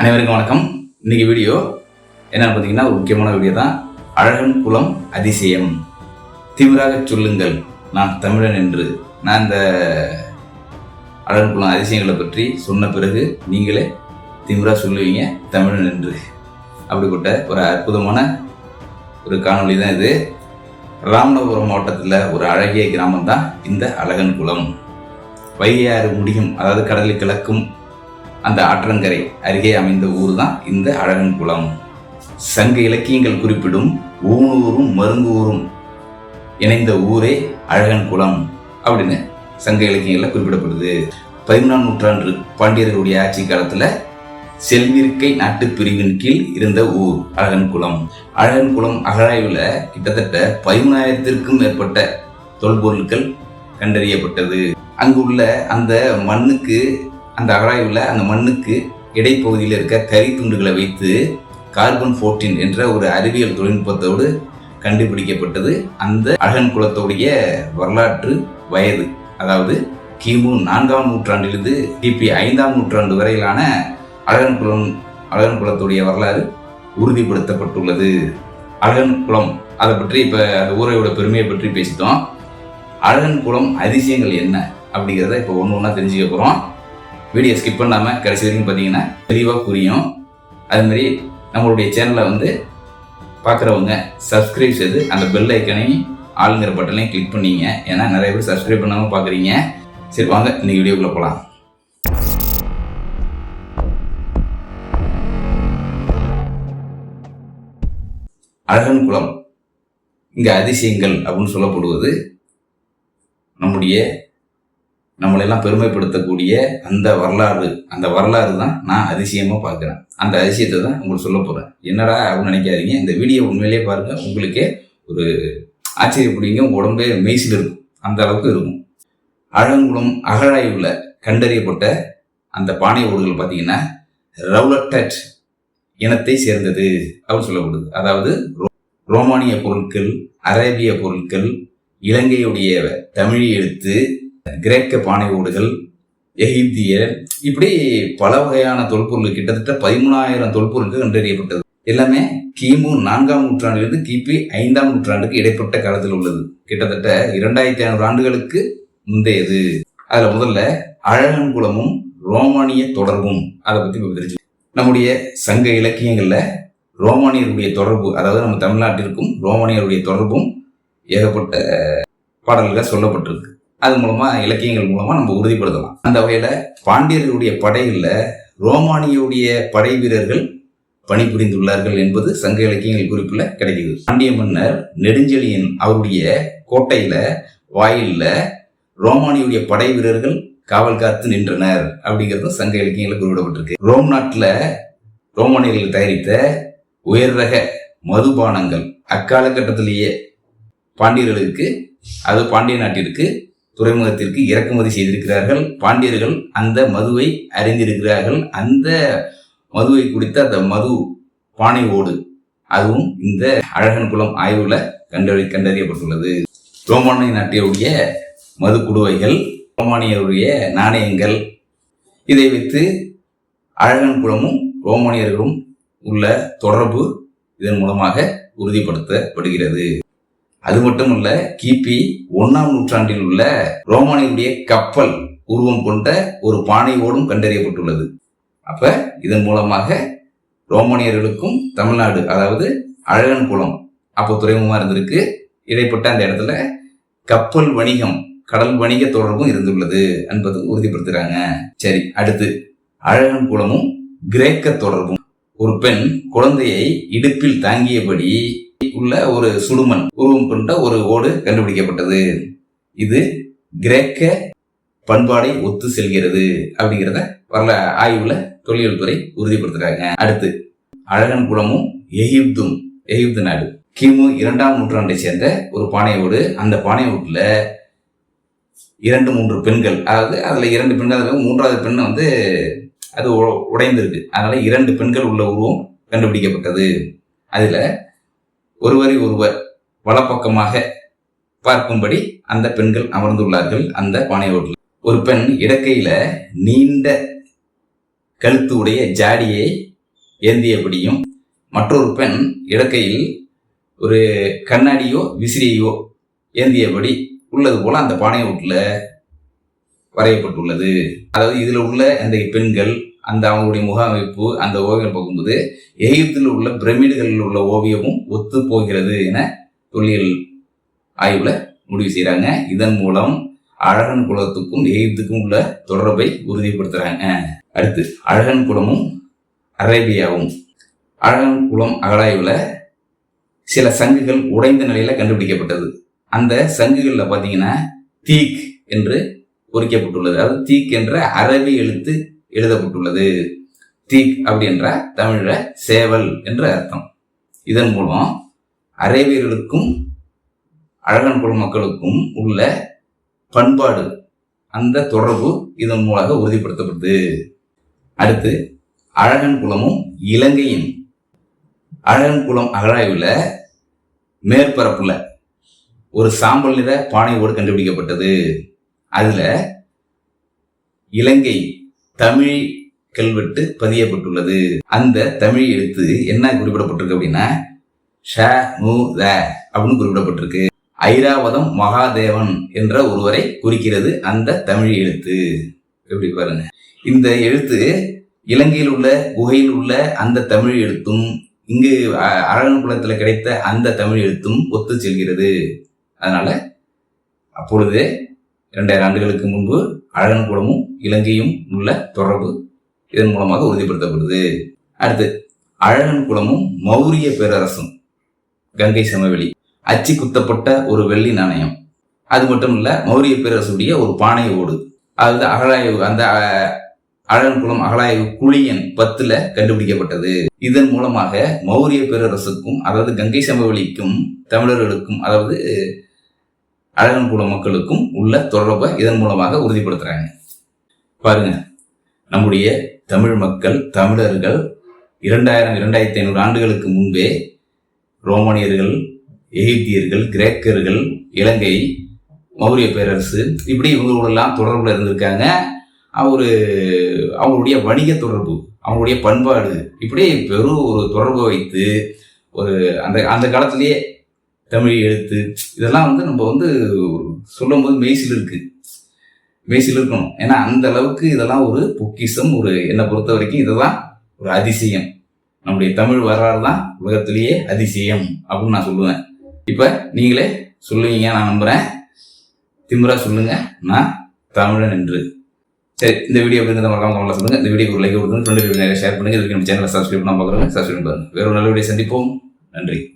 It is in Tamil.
அனைவருக்கும் வணக்கம். இன்னைக்கு வீடியோ என்னன்னு பார்த்தீங்கன்னா ஒரு முக்கியமான வீடியோ தான். அழகன் குலம் அதிசயம். தீவிராக சொல்லுங்கள் நான் தமிழன் என்று. நான் இந்த அழகன் குலம் அதிசயங்களை பற்றி சொன்ன பிறகு நீங்களே தீவிராக சொல்லுவீங்க தமிழன் என்று. அப்படிப்பட்ட ஒரு அற்புதமான ஒரு காணொலி தான் இது. ராமநாதபுரம் மாவட்டத்தில் ஒரு அழகிய கிராமம் தான் இந்த அழகன் குளம். வைகையாறு முடியும் அதாவது கடலில் கிழக்கும் அந்த ஆற்றங்கரை அருகே அமைந்த ஊர் தான் இந்த அழகன் குளம். சங்க இலக்கியங்கள் குறிப்பிடும் ஊனூரும் மருங்கூரும் இணைந்த ஊரே அழகன் குளம் அப்படின்னு சங்க இலக்கியங்களில் குறிப்பிடப்படுது. பதிமூணாம் நூற்றாண்டு பாண்டியர்களுடைய ஆட்சி காலத்தில் செல்விருக்கை நாட்டு பிரிவின் கீழ் இருந்த ஊர் அழகன் குளம். அகழாய்வில் கிட்டத்தட்ட பதிமூணாயிரத்திற்கும் மேற்பட்ட தொல்பொருட்கள் கண்டறியப்பட்டது. அங்குள்ள அந்த மண்ணுக்கு அந்த அகழாய்வுல அந்த மண்ணுக்கு இடைப்பகுதியில் இருக்க கரித்துண்டுகளை வைத்து கார்பன் 14 என்ற ஒரு அறிவியல் தொழில்நுட்பத்தோடு கண்டுபிடிக்கப்பட்டது. அந்த அழகன் குலத்துடைய வரலாற்று வயது அதாவது கிமு நான்காம் நூற்றாண்டிலிருந்து கிபி ஐந்தாம் நூற்றாண்டு வரையிலான அழகன் குலம் அழகன் குலத்துடைய வரலாறு உறுதிப்படுத்தப்பட்டுள்ளது. அழகன் குளம் அதை பற்றி இப்போ அந்த ஊரையோட பெருமையை பற்றி பேசிட்டோம். அழகன் குளம் அதிசயங்கள் என்ன அப்படிங்கிறத இப்போ ஒன்று ஒன்றா தெரிஞ்சுக்க போகிறோம் வீடியோ ஸ்கிப் பண்ணாமல் கடைசி வரைக்கும் பார்த்தீங்கன்னா தெளிவாக புரியும். அதுமாரி நம்மளுடைய சேனலை வந்து பார்க்குறவங்க சப்ஸ்கிரைப் செய்து அந்த பெல் ஐக்கனையும் ஆளுங்கிற பட்டனையும் கிளிக் பண்ணீங்க. ஏன்னா நிறைய பேர் சப்ஸ்கிரைப் பண்ணாமல் பார்க்குறீங்க. சரி வாங்க இன்னைக்கு வீடியோக்குள்ளே போகலாம் அழகன் குளம் இங்கே அதிசயங்கள் அப்படின்னு சொல்லப்படுவது நம்முடைய நம்மளெல்லாம் பெருமைப்படுத்தக்கூடிய அந்த வரலாறு அந்த வரலாறு தான் நான் அதிசயமாக பார்க்குறேன். அந்த அதிசயத்தை தான் உங்களுக்கு சொல்ல போகிறேன் என்னடா அப்படின்னு நினைக்காதீங்க. இந்த வீடியோ உண்மையிலேயே பாருங்கள் உங்களுக்கே ஒரு ஆச்சரியப்படுவீங்க உங்கள் உடம்பே மெய்சில் இருக்கும். அந்த அளவுக்கு இருக்கும். அழங்குளம் அகழாய்வில் கண்டறியப்பட்ட அந்த பானை ஓடுகள் பார்த்தீங்கன்னா ரவுலட்டட் இனத்தை சேர்ந்தது அப்படின்னு சொல்லப்படுது. அதாவது ரோ- ரோமானிய பொருட்கள் அரேபிய பொருட்கள் இலங்கையுடைய தமிழ் எழுத்து கிரேக்க பானை ஓடுகள் எகிப்திய இப்படி பல வகையான தொல்பொருள் கிட்டத்தட்ட பதிமூணாயிரம் தொல்பொருட்கள் கண்டறியப்பட்டது. எல்லாமே கிமு நான்காம் நூற்றாண்டிலிருந்து கிபி ஐந்தாம் நூற்றாண்டுக்கு இடைப்பட்ட காலத்தில் உள்ளது. கிட்டத்தட்ட இரண்டாயிரத்தி ஐநூறு ஆண்டுகளுக்கு முந்தையது. அதுல முதல்ல அழகன் குலமும் ரோமானிய தொடர்பும் அதை பத்தி தெரிஞ்சு நம்முடைய சங்க இலக்கியங்கள்ல ரோமானியருடைய தொடர்பு அதாவது நம்ம தமிழ்நாட்டிற்கும் ரோமானியருடைய தொடர்பும் ஏகப்பட்ட பாடல்கள் சொல்லப்பட்டிருக்கு. அது மூலமா இலக்கியங்கள் மூலமா நம்ம உறுதிப்படுத்தலாம். அந்த வகையில பாண்டியர்களுடைய படையில ரோமானியுடைய படை வீரர்கள் பணிபுரிந்துள்ளார்கள் என்பது சங்க இலக்கியங்கள் குறிப்புல கிடைக்குது. பாண்டிய மன்னர் நெடுஞ்செழியன் அவருடைய கோட்டையில வாயில்ல ரோமானியுடைய படை வீரர்கள் காவல் காத்து நின்றனர் அப்படிங்கிறது சங்க இலக்கியங்களில் குறிப்பிடப்பட்டிருக்கு. ரோம் நாட்டில் ரோமானியர்கள் தயாரித்த உயர் ரக மதுபானங்கள் அக்காலகட்டத்திலேயே பாண்டியர்களுக்கு அது பாண்டிய நாட்டிற்கு துறைமுகத்திற்கு இறக்குமதி செய்திருக்கிறார்கள். பாண்டியர்கள் அந்த மதுவை அறிந்திருக்கிறார்கள். அந்த மதுவை குடித்த அந்த மது பானை ஓடு. அதுவும் இந்த அழகன் குளம் ஆய்வுல கண்டறி கண்டறியப்பட்டுள்ளது. ரோமானிய நாட்டினுடைய மது குடுவைகள் ரோமானியருடைய நாணயங்கள் இதை வைத்து அழகன் குளமும் ரோமானியர்களும் உள்ள தொடர்பு இதன் மூலமாக உறுதிப்படுத்தப்படுகிறது. அது மட்டும் இல்ல கிபி ஒன்னாம் நூற்றாண்டில் உள்ள ரோமானியுடைய கப்பல் உருவம் கொண்ட ஒரு பானையோடும் கண்டறியப்பட்டுள்ளது. அப்ப இதன் மூலமாக ரோமானியர்களுக்கும் தமிழ்நாடு அதாவது அழகன் குளம் அப்போ துறைமுகமா இருந்திருக்கு. இடைப்பட்ட அந்த இடத்துல கப்பல் வணிகம் கடல் வணிக தொடர்பும் இருந்துள்ளது என்பது உறுதிப்படுத்துறாங்க. சரி அடுத்து அழகன் குளமும் கிரேக்க தொடர்பும். ஒரு பெண் குழந்தையை இடுப்பில் தாங்கியபடி உள்ள ஒரு சுடுமண் உருவம் கொண்ட ஒரு ஓடு கண்டுபிடிக்கப்பட்டது. இது கிரேக்க பண்பாடை ஒத்து செல்கிறது அப்படிங்கிறத வரல ஆய்வுல தொல்லியல் துறை உறுதிப்படுத்துறாங்க. அடுத்து அழகன் குளமும் எகிப்தும் எகிப்து நாடு. கிமு இரண்டாம் நூற்றாண்டை சேர்ந்த ஒரு பானை ஓடு அந்த பானை ஓட்டுல இரண்டு மூன்று பெண்கள் அதாவது அதுல இரண்டு பெண்கள் மூன்றாவது பெண் வந்து அது உ- உடைந்திருக்கு. அதனால இரண்டு பெண்கள் உள்ள உருவம் கண்டுபிடிக்கப்பட்டது. அதுல ஒருவரை ஒருவர் வலப்பக்கமாக பார்க்கும்படி அந்த பெண்கள் அமர்ந்துள்ளார்கள் அந்த பானை ஓட்டில் ஒரு பெண் இடக்கையில நீண்ட கழுத்து உடைய ஜாடியை ஏந்தியபடியும் மற்றொரு பெண் இடக்கையில் ஒரு கண்ணாடியோ விசிறியோ ஏந்தியபடி உள்ளது போல அந்த பானையோட்டில் வரையப்பட்டுள்ளது. அதாவது இதில் உள்ள அந்த பெண்கள் அந்த அவங்களுடைய முக அமைப்பு அந்த ஓவியம் பார்க்கும்போது எகிப்தில் உள்ள பிரமிடுகளில் உள்ள ஓவியமும் ஒத்து போகிறது என தொல்லியல் ஆய்வுல முடிவு செய்கிறாங்க இதன் மூலம் அழகன் குலத்துக்கும் எகிப்துக்கும் உள்ள தொடர்பை உறுதிப்படுத்துறாங்க. அடுத்து அழகன் குலமும் அரேபியாவும். அழகன் குலம் அகழாய்வுல சில சங்குகள் உடைந்த நிலையில கண்டுபிடிக்கப்பட்டது. அந்த சங்குகள்ல பாத்தீங்கன்னா தீக் என்று பொறிக்கப்பட்டுள்ளது. அதாவது தீக் என்ற அரபி எழுத்து எழுதப்பட்டுள்ளது. தீக் அப்படின்ற தமிழ சேவல் என்ற அர்த்தம். இதன் மூலம் அரேபியர்களுக்கும் அழகன் குல மக்களுக்கும் உள்ள பண்பாடு அந்த தொடர்பு இதன் மூலமாக உறுதிப்படுத்தப்படுது. அடுத்து அழகன் குலமும் இலங்கையின் அழகன் குலம் அகழாய்வில் மேற்பரப்புல ஒரு சாம்பல் நிற பானையோடு கண்டுபிடிக்கப்பட்டது. அதுல இலங்கை தமிழ் கல்வெட்டு பதியப்பட்டுள்ளது. அந்த தமிழ் எழுத்து என்ன குறிப்பிடப்பட்டிருக்கு அப்படின்னா ஷ மு த அப்படின்னு குறிப்பிடப்பட்டிருக்கு. ஐராவதம் மகாதேவன் என்ற ஒருவரை குறிக்கிறது அந்த தமிழ் எழுத்து. எப்படி பாருங்க. இந்த எழுத்து இலங்கையில் உள்ள குகையில் உள்ள அந்த தமிழ் எழுத்தும் இங்கு அ- அழகன் குலத்தில் கிடைத்த அந்த தமிழ் எழுத்தும் ஒத்து செல்கிறது. அதனால அப்பொழுது இரண்டாயிரம் ஆண்டுகளுக்கு முன்பு அழகன்குளமும் இலங்கையும் உள்ள தொடர்பு இதன் மூலமாக உறுதிப்படுத்தப்படுது. அடுத்து அழகன்குளமும் மௌரிய பேரரசும் கங்கை சமவெளி அச்சு குத்தப்பட்ட ஒரு வெள்ளி நாணயம். அது மட்டும் இல்ல மௌரிய பேரரசுடைய ஒரு பானை ஓடு. அது அகழாய்வு அந்த அழகன்குளம் அகழாய்வு குழியன் பத்துல கண்டுபிடிக்கப்பட்டது. இதன் மூலமாக மௌரிய பேரரசுக்கும் அதாவது கங்கை சமவெளிக்கும் தமிழர்களுக்கும் அதாவது அழகன் மக்களுக்கும் உள்ள தொடர்பை இதன் மூலமாக உறுதிப்படுத்துறாங்க. பாருங்க நம்முடைய தமிழ் மக்கள் தமிழர்கள் இரண்டாயிரம் இரண்டாயிரத்தி ஐநூறு ஆண்டுகளுக்கு முன்பே ரோமானியர்கள் எகிப்தியர்கள் கிரேக்கர்கள் இலங்கை மௌரிய பேரரசு இப்படி இவங்களோடெல்லாம் தொடர்புல இருந்திருக்காங்க. ஒரு அவங்களுடைய வணிக தொடர்பு அவங்களுடைய பண்பாடு இப்படி பெரும் ஒரு தொடர்பு வைத்து ஒரு அந்த அந்த காலத்திலேயே தமிழ் எழுத்து இதெல்லாம் வந்து நம்ம வந்து சொல்லும்போது மெய்சில் இருக்கு. மெய்சில் இருக்கணும். ஏன்னா அந்த அளவுக்கு இதெல்லாம் ஒரு பொக்கிஷம் ஒரு என்னை பொறுத்த வரைக்கும் இதெல்லாம் ஒரு அதிசயம். நம்முடைய தமிழ் வரலாறு தான் உலகத்திலேயே அதிசயம் அப்படின்னு நான் சொல்லுவேன். இப்போ நீங்களே சொல்லுவீங்க நான் நம்புறேன். திமுறா சொல்லுங்க நான் தமிழன் என்று. சரி இந்த வீடியோ எப்படி மறக்காம கமெண்ட்ல சொல்லுங்க. இந்த வீடியோ ஒரு லைக் கொடுத்துங்க ஃப்ரெண்டு நிறைய ஷேர் பண்ணுங்க. இதுக்கு நம்ம சேனலை சப்ஸ்கிரைப் பண்ணாம பார்க்குறோங்க சப்ஸ்கிரைப் பண்ணுங்க வேற ஒரு நல்ல வீடியோ சந்திப்போம். நன்றி.